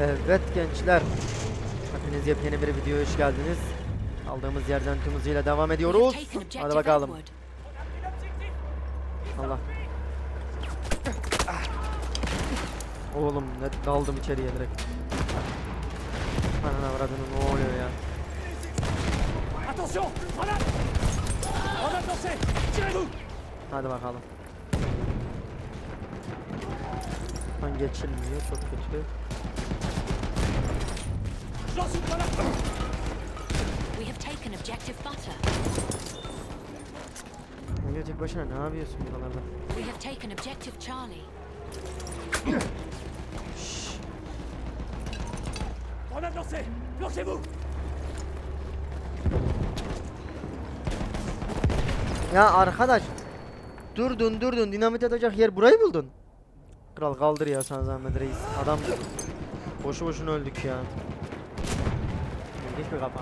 Evet gençler. Hepiniz yepyeni bir videoya hoş geldiniz. Aldığımız yerden tüm hızıyla devam ediyoruz. Hadi bakalım. Allah. Oğlum ne daldım içeriye direkt. Anana avradını ne oluyor ya? Hadi bakalım. Lan geçilmiyor çok kötü. Je lance une grenade We have taken objective butter. Ege tek başına ne yapıyorsun buralarda? We have taken objective Charlie. Grenade lancée Lancez-vous Ya arkadaş. Durdun durdun dinamit atacak yer burayı buldun. Kral kaldır ya sana zahmet reis. Adam boşu boşuna öldük ya. İlginç bir kafa.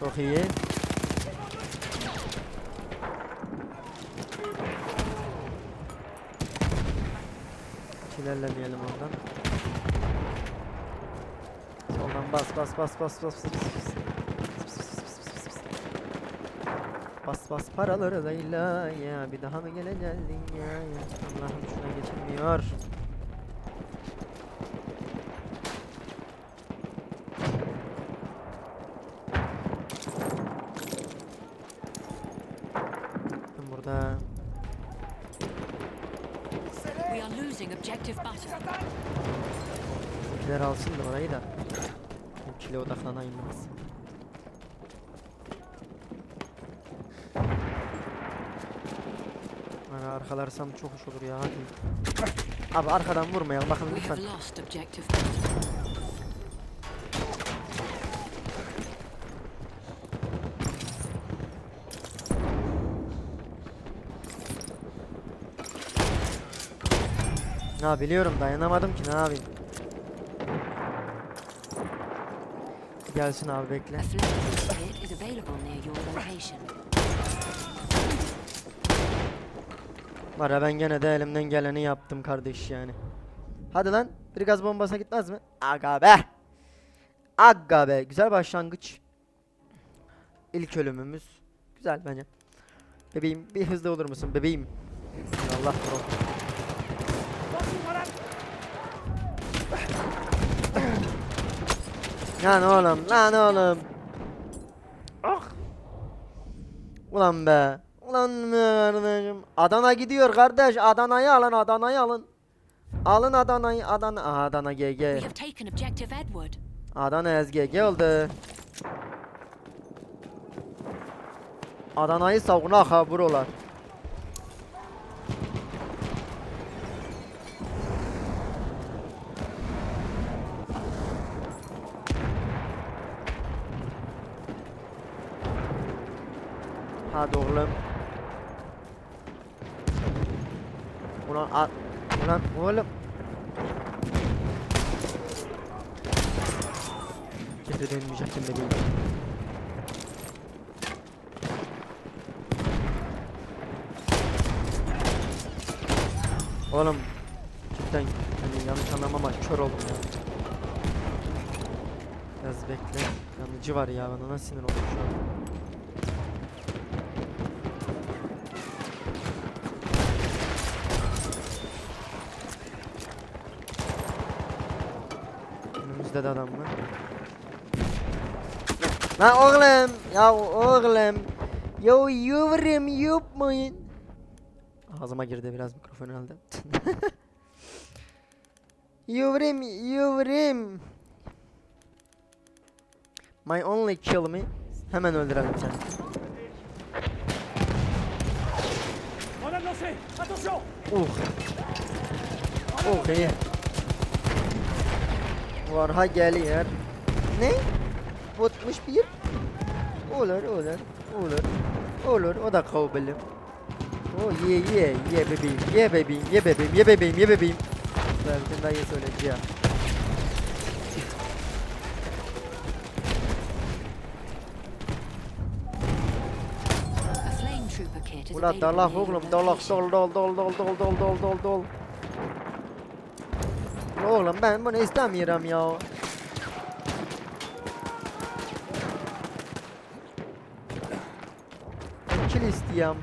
Çok iyi. Hiç ilerlemeyelim oradan. Soldan bas bas bas bas bas bas Bas bas paraları Leyla ya. Bir daha mı geleceğiz dünyaya Allah'ım şuna geçilmiyor burada. We are losing objective butter. Bizimkiler alsın da orayı da. Kile odaklanayım biraz Bana arkalarsam çok hoş olur ya. Hadi. Abi arkadan vurmayalım. Bakın lütfen. Ya biliyorum dayanamadım ki ne yapayım? Gelsin abi bekle Var ya ben gene de elimden geleni yaptım kardeş yani. Hadi lan bir gaz bombasına gitmez mi? Aga be. Aga be. Güzel başlangıç. İlk ölümümüz. Güzel bence. Bebeğim bir hızlı olur musun bebeğim? Allah grenade Lan oğlum lan oğlum. Ah. Ulan be. Ulan be kardeşim. Adana gidiyor kardeş. Adana'yı alın Adana'yı alın. Alın Adana'yı Adana. Aha, Adana GG. Adana SGG oldu. Adana'yı savunak ha buralar. Hadi oğlum. Ulan at. Ulan oğlum. Geri dönmeyecektim bebeğim. Oğlum cidden anlamam ama kör oldum ya. Biraz bekle. Yanıcı var ya bana nasıl sinir oldum şu an. Önümüzde de adam var. Lan oğlum, ya oğlum. Yo yavrum yapmayın. Ağzıma girdi biraz mikrofon herhalde. yavrum, yavrum. My only kill me. Hemen öldürelim seni. Uh. Oh iyi. Varha geliyor. Ne? Botmuş bir. Olur olur. Olur. Olur o da kavbelim. Oh ye ye ye bebeğim ye bebeğim ye bebeğim ye bebeğim ye bebeğim. Ben bütün dayı söyleyeceğim. A flame site is Ula available dalak oğlum dalak dol dol dol dol dol dol dol dol dol. Oğlum ben bunu istemiyorum ya. Kill istiyorum.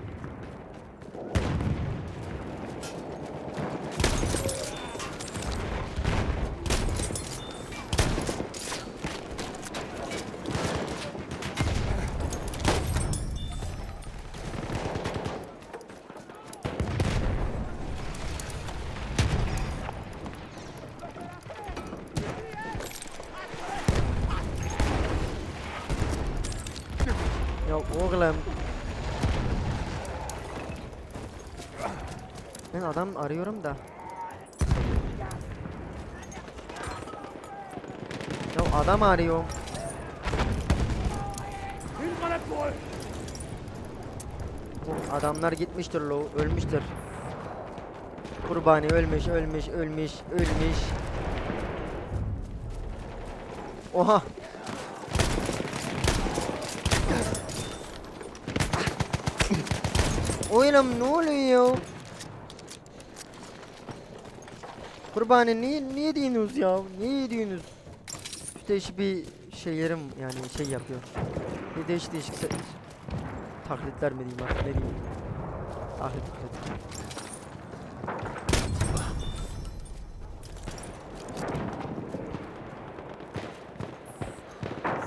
Ya oğlum. Ben adam arıyorum da. Ya adam arıyorum. Bu adamlar gitmiştir lo, ölmüştür. Kurbani ölmüş, ölmüş, ölmüş, ölmüş. Oha. Oğlum ne oluyor? Kurbani niye niye diyorsunuz ya? Niye diyorsunuz? İşte şu bir şeylerim yani şey yapıyor. Bir değişik değişik taklitler mi diyeyim artık ne diyeyim. Taklit taklit.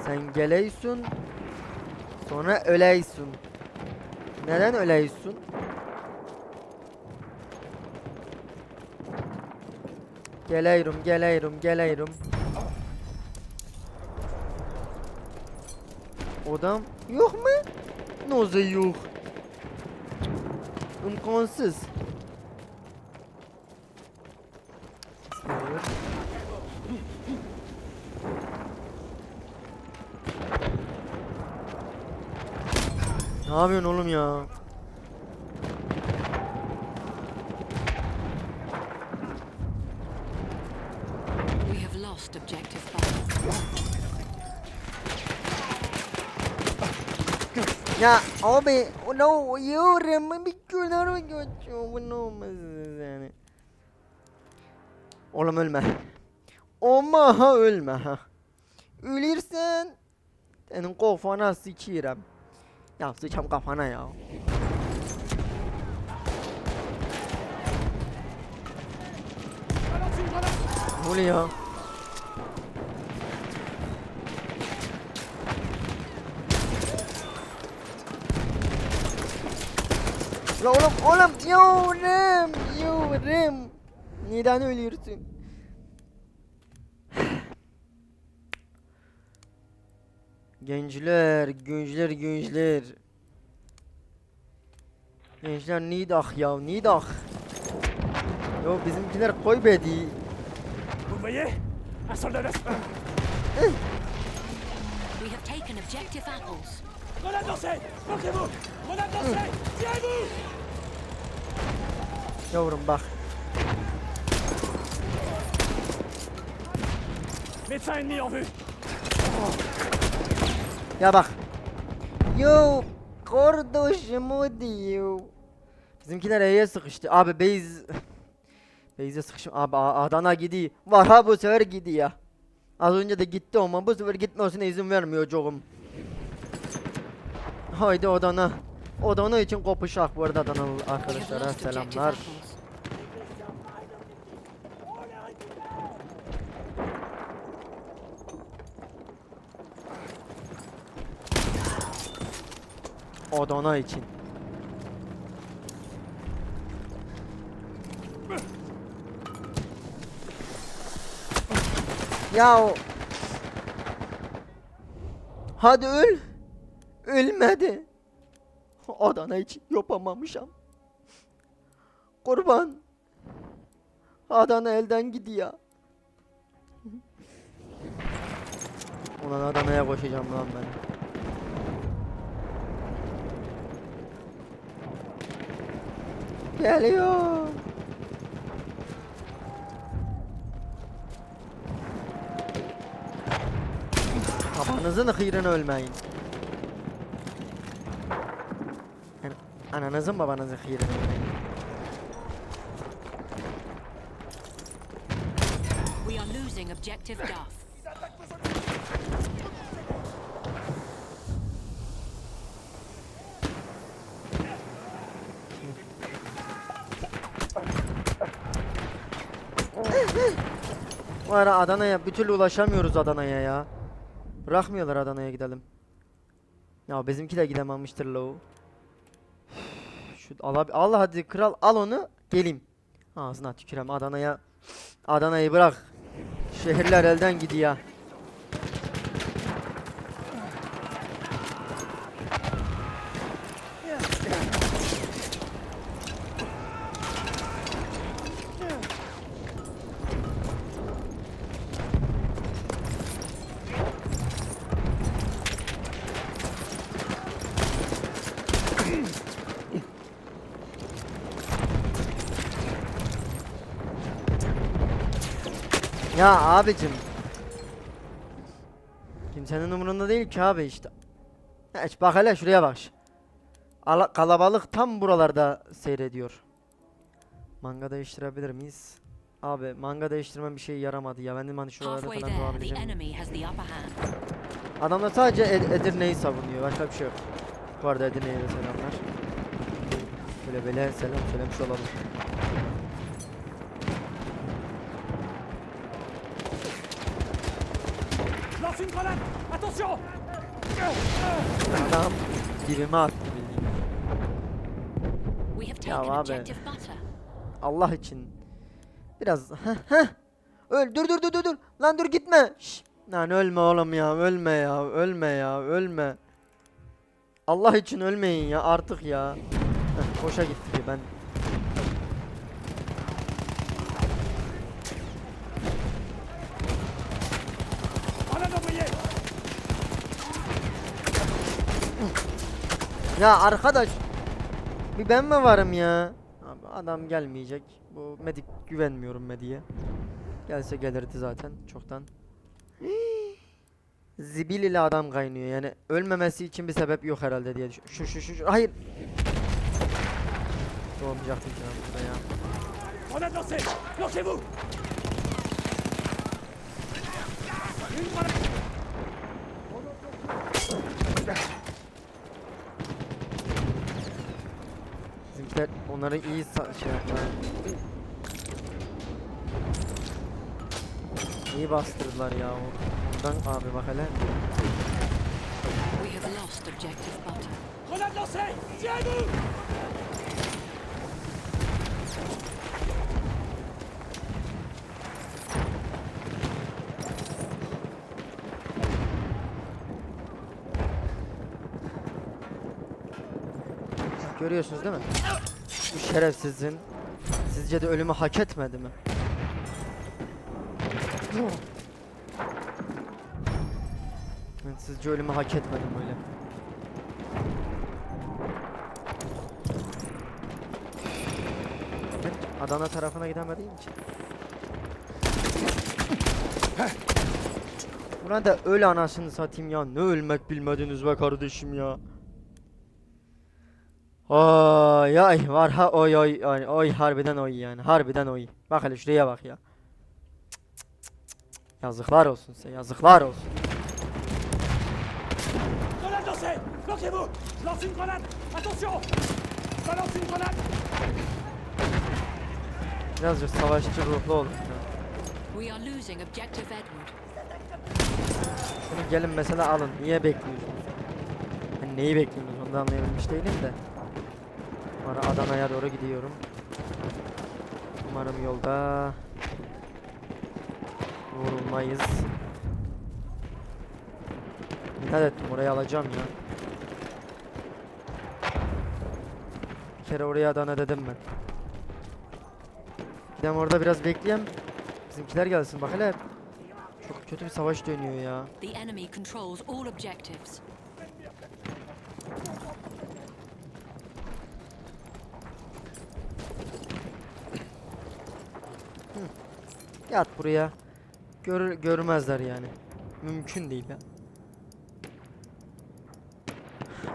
Sen geleysun sonra öleysun. Neden öleysun? Geleyrum, geleyrum, geleyrum. Odam yok mu? Nasıl yok? İmkansız. Ne yapıyorsun oğlum ya? We have lost objective butter. Ya abi no yorum bir günler geçiyor bu ne olmaz yani. Oğlum ölme. Ama ha ölme ha. Ölürsen senin kafana sıçırım. Ya sıçam kafana ya. Ne oluyor? La oğlum oğlum yorum yorum. Neden ölüyorsun? Gençler, gençler, gençler. Gençler nidak ya, nidak. Yo bizimkiler koybedi. Vous voyez Un soldat d'assaut We have taken objective apples. Grenade lancée Bloquez-vous Grenade lancée Tirez-vous Yavrum bak. En vue Ya bak. Yo kardeşim diyor. Bizimkiler E'ye sıkıştı. Abi base Base'e sıkışım. Abi Adana gidiyor. Var ha bu sefer gidiyor. Az önce de gitti ama bu sefer gitmesine izin vermiyor çoğum. Haydi Adana. Adana için kopuşak bu arada Adanalı arkadaşlara selamlar. Adana için. Ya Hadi öl. Ölmedi. Adana için yapamamışam. Kurban. Adana elden gidiyor. Ulan Adana'ya koşacağım lan ben. Geliyor. Kafanızın hıyrına ölmeyin. Yani Ananızın babanızın yerini. We are losing objective Duff. Ara Adana'ya bir türlü ulaşamıyoruz Adana'ya ya. Bırakmıyorlar Adana'ya gidelim. Ya bizimki de gidememiştir lo. Şu al al hadi kral al onu geleyim. Ağzına tükürem Adana'ya. Adana'yı bırak. Şehirler elden gidiyor. Ya abicim. Kimsenin umurunda değil ki abi işte. Hiç bak hele şuraya bak. Ala- kalabalık tam buralarda seyrediyor. Manga değiştirebilir miyiz? Abi manga değiştirmem bir şey yaramadı ya. Benim hani şuralarda falan durabileceğim. Adamlar sadece Ed- Edirne'yi savunuyor. Başka bir şey yok. Bu arada Edirne'ye de selamlar. Böyle böyle selam söylemiş olalım. Lance une grenade Attention Adam dibime attı bildiğin. We have Ya taken abi. objective butter. Allah için. Biraz heh heh. Öl dur dur dur dur dur. Lan dur gitme. Şş. Lan ölme oğlum ya. Ölme ya. Ölme ya. Ölme. Allah için ölmeyin ya artık ya. Heh, boşa gitti ben. Grenade envoyée Ya arkadaş. Bir ben mi varım ya? Abi adam gelmeyecek. Bu medik güvenmiyorum mediye. Gelse gelirdi zaten çoktan. Zibil ile adam kaynıyor yani ölmemesi için bir sebep yok herhalde diye. Şu şu şu, hayır. Doğmayacaktım ki burada ya. Lancez-vous Une grenade Bizimkiler onları iyi şey yaptılar. İyi bastırdılar ya o. Ondan abi bak hele. We have lost objective butter. Grenade lancée Tirez-vous Görüyorsunuz değil mi? Bu şerefsizin sizce de ölümü hak etmedi mi? Evet, sizce ölümü hak etmedim öyle. Ben Adana tarafına gidemediğim için. Burada öl anasını satayım ya. Ne ölmek bilmediniz be kardeşim ya. Oy ay var ha oy oy oy oy harbiden oy yani harbiden oy. Bak hele şuraya bak ya. Cık, cık, cık, cık. Yazıklar olsun size yazıklar olsun. Lancez-vous Je lance une grenade Attention Je balance une grenade Birazcık savaşçı ruhlu olun ya. We are losing objective Edward. Şunu gelin mesela alın. Niye bekliyorsunuz? Ben neyi bekliyorsunuz onu da anlayabilmiş değilim de. Ara Adana'ya doğru gidiyorum. Umarım yolda vurulmayız. Dikkat ettim orayı alacağım ya. Bir kere oraya Adana dedim ben. Gidem orada biraz bekleyeyim. Bizimkiler gelsin bak hele. Çok kötü bir savaş dönüyor ya. The enemy controls all objectives. Yat buraya. Gör görmezler yani. Mümkün değil ya.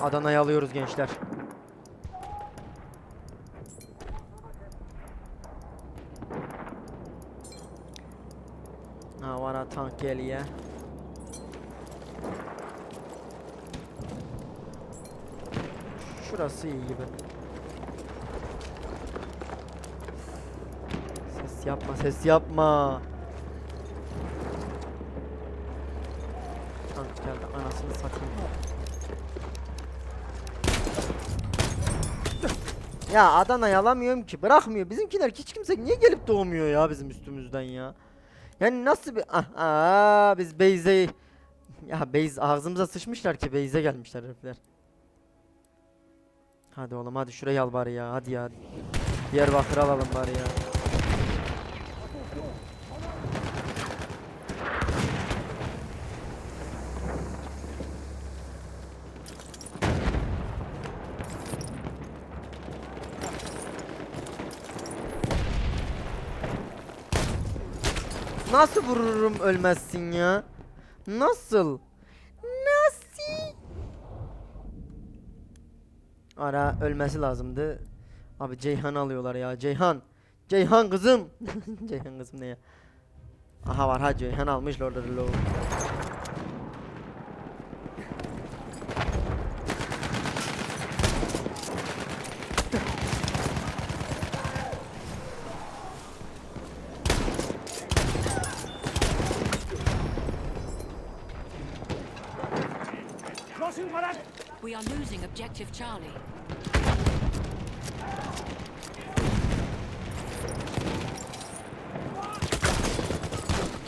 Adana'yı alıyoruz gençler. Havana tank geliyor. Şurası iyi gibi. Yapma, ses yapma. Tank geldi, anasını satayım. Ya Adana'yı alamıyorum ki, bırakmıyor. Bizimkiler hiç kimse niye gelip doğmuyor ya bizim üstümüzden ya? Yani nasıl bir... Ah, aa, biz Beyze'yi... Ya Beyze ağzımıza sıçmışlar ki Beyze gelmişler herifler. Hadi oğlum hadi şurayı al bari ya hadi ya. Diyarbakır alalım bari ya. Nasıl vururum ölmezsin ya? Nasıl? Nasıl? Ara ölmesi lazımdı. Abi Ceyhan alıyorlar ya. Ceyhan. Ceyhan kızım. Ceyhan kızım ne ya? Aha var ha Ceyhan almış Lord of the Low. Lance une grenade We are losing objective Charlie.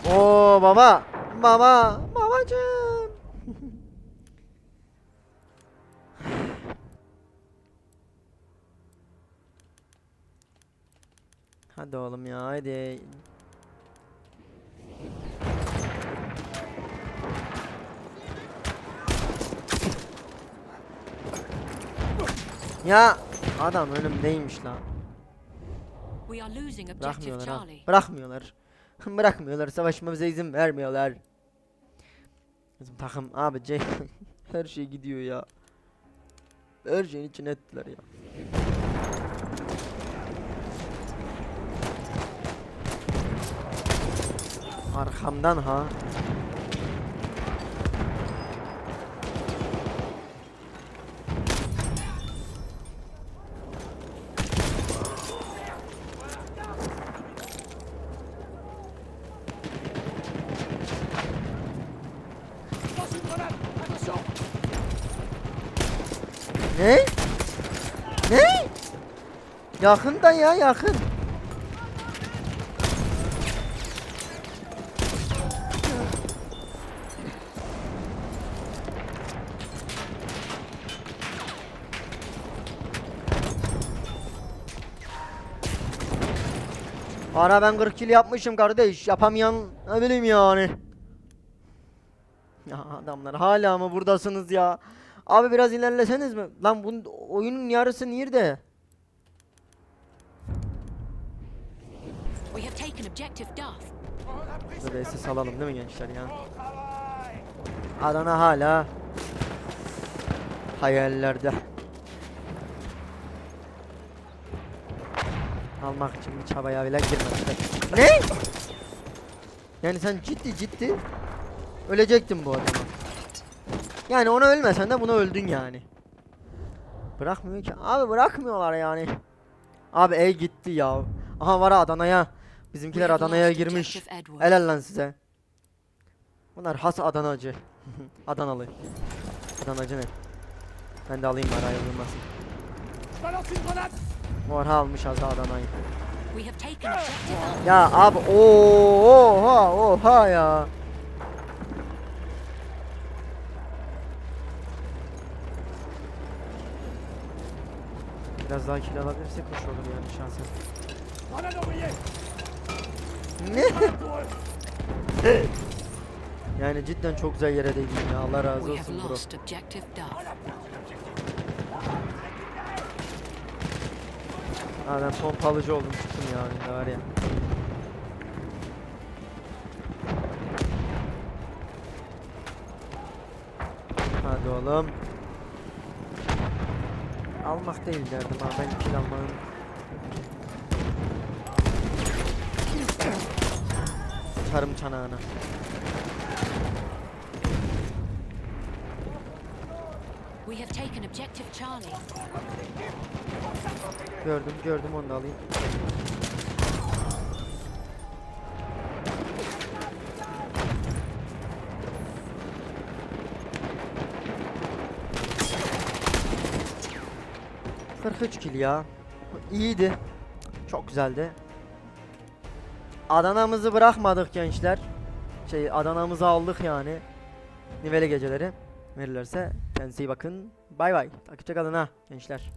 Oo baba. Baba. Babacığım. Hadi oğlum ya hadi. Ya adam önümdeymiş lan. Bırakmıyorlar ha. Bırakmıyorlar. Bırakmıyorlar. Savaşmamıza izin vermiyorlar. Bizim takım abi Ceyhan her şey gidiyor ya. Her şeyin içine ettiler ya. Arkamdan ha. Lance une grenade Attention Ne? Ne? Yakın da ya yakın. Ara ben 40 kill yapmışım kardeş. Yapamayan ne bileyim yani. Ya adamlar hala mı buradasınız ya? Abi biraz ilerleseniz mi? Lan bu oyunun yarısı nerede? Böyle SS alalım değil mi gençler ya? Adana hala hayallerde. Almak için bir çabaya bile girmemişler. Ne? Yani sen ciddi ciddi ölecektin bu adama. Yani ona ölmesen de buna öldün yani. Bırakmıyor ki. Abi bırakmıyorlar yani. Abi ey gitti ya. Aha var Adana'ya. Bizimkiler Adana'ya girmiş. Helal lan size. Bunlar has Adanacı. Adanalı. Adanacı ne? Ben de alayım bari ayrılmasın. Je balance une grenade Orha almış az Adana'yı. Ya abi oha oha ya. Biraz daha kill alabilirsek hoş olur yani şahsen. Grenade envoyée Ne? Grenade pour eux Yani cidden çok güzel yere değdin ya Allah razı olsun bro. Ha ben pompalıcı oldum çıktım ya var ya. Hadi oğlum. Almak değil derdim ha ben kill almanın. Sıçarım çanağına. We have taken objective Charlie. Gördüm, gördüm onu da alayım. Kırk üç kill ya. İyiydi. Çok güzeldi. Adana'mızı bırakmadık gençler. Şey Adana'mızı aldık yani. Nivele geceleri verirlerse kendinize iyi bakın. Bay bay. Takipte kalın ha gençler.